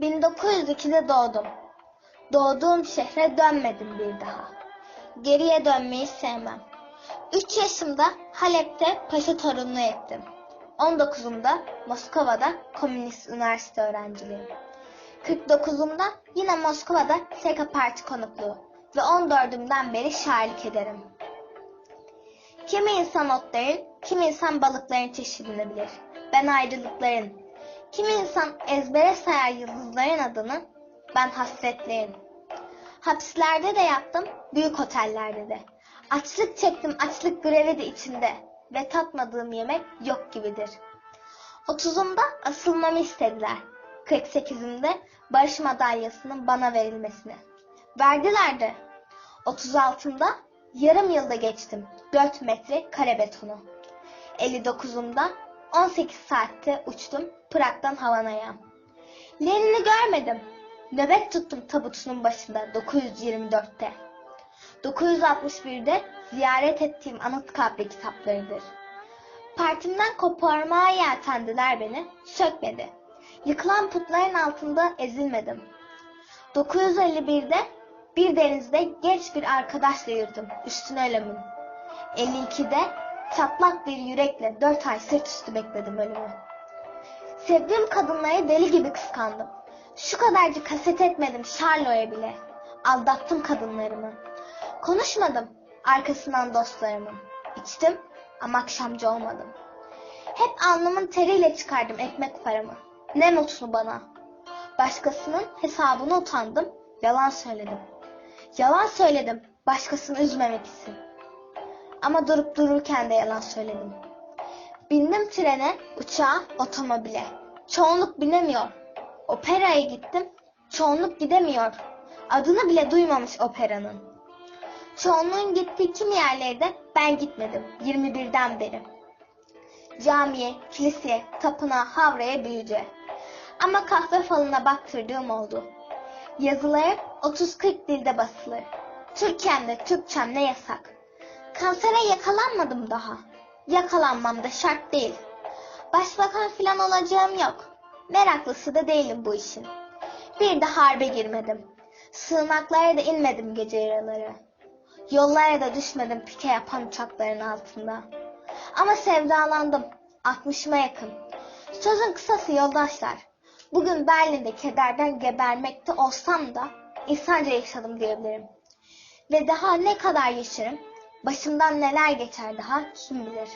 1902'de doğdum. Doğduğum şehre dönmedim bir daha. Geriye dönmeyi sevmem. 3 yaşımda Halep'te paşa torunluğu ettim. 19'umda Moskova'da Komünist Üniversite öğrenciliğim. 49'umda yine Moskova'da Seka Parti konukluğu ve 14'ümden beri şairlik ederim. Kimi insan otların, kimi insan balıkların çeşidini bilir. Ben ayrılıkların. Kimi insan ezbere sayar yıldızların adını, ben hasretlerin. Hapislerde de yattım, büyük otellerde de. Açlık çektim, açlık grevi de içinde ve tatmadığım yemek yok gibidir. 30'umda asılmamı istediler. 48'imde barış madalyasının bana verilmesini. Verdiler de. 36'mda yarım yılda geçtim 4 metre kare betonu. 59'umda 18 saatte uçtum Prag'dan Havana'ya. Lenin'i görmedim. Nöbet tuttum tabutunun başında 924'te. 961'de ziyaret ettiğim Anıtkabir kitaplarıdır. Partimden koparmaya yeltendiler beni, sökmedi. Yıkılan putların altında ezilmedim. 951'de bir denizde genç bir arkadaşla yürüdüm üstüne ölümün. 52'de çatlak bir yürekle 4 ay sırt üstü bekledim ölümü. Sevdiğim kadınları deli gibi kıskandım. Şu kadarcık kaset etmedim Charlo'ya bile. Aldattım kadınlarımı. Konuşmadım arkasından dostlarımın. İçtim ama akşamcı olmadım. Hep alnımın teriyle çıkardım ekmek paramı. Ne mutlu bana. Başkasının hesabını utandım, yalan söyledim. Yalan söyledim, başkasını üzmemek için. Ama durup dururken de yalan söyledim. Bindim trene, uçağa, otomobile. Çoğunluk binemiyor. Operaya gittim, çoğunluk gidemiyor. Adını bile duymamış operanın. Çoğunluğun gittiği kim yerlerde ben gitmedim 21'den beri. Camiye, kiliseye, tapınağa, havraya, büyüce. Ama kahve falına baktırdığım oldu. Yazıları 30-40 dilde basılır. Türkiye'mde Türkçem ne yasak. Kansere yakalanmadım daha. Yakalanmam da şart değil. Başbakan filan olacağım yok. Meraklısı da değilim bu işin. Bir de harbe girmedim. Sığınaklara da inmedim gece yarıları. Yollara da düşmedim pike yapan uçakların altında. Ama sevdalandım. 60'ıma yakın. Sözün kısası yoldaşlar. Bugün Berlin'de kederden gebermekte olsam da insanca yaşadım diyebilirim. Ve daha ne kadar yaşarım, başımdan neler geçer daha kim bilir.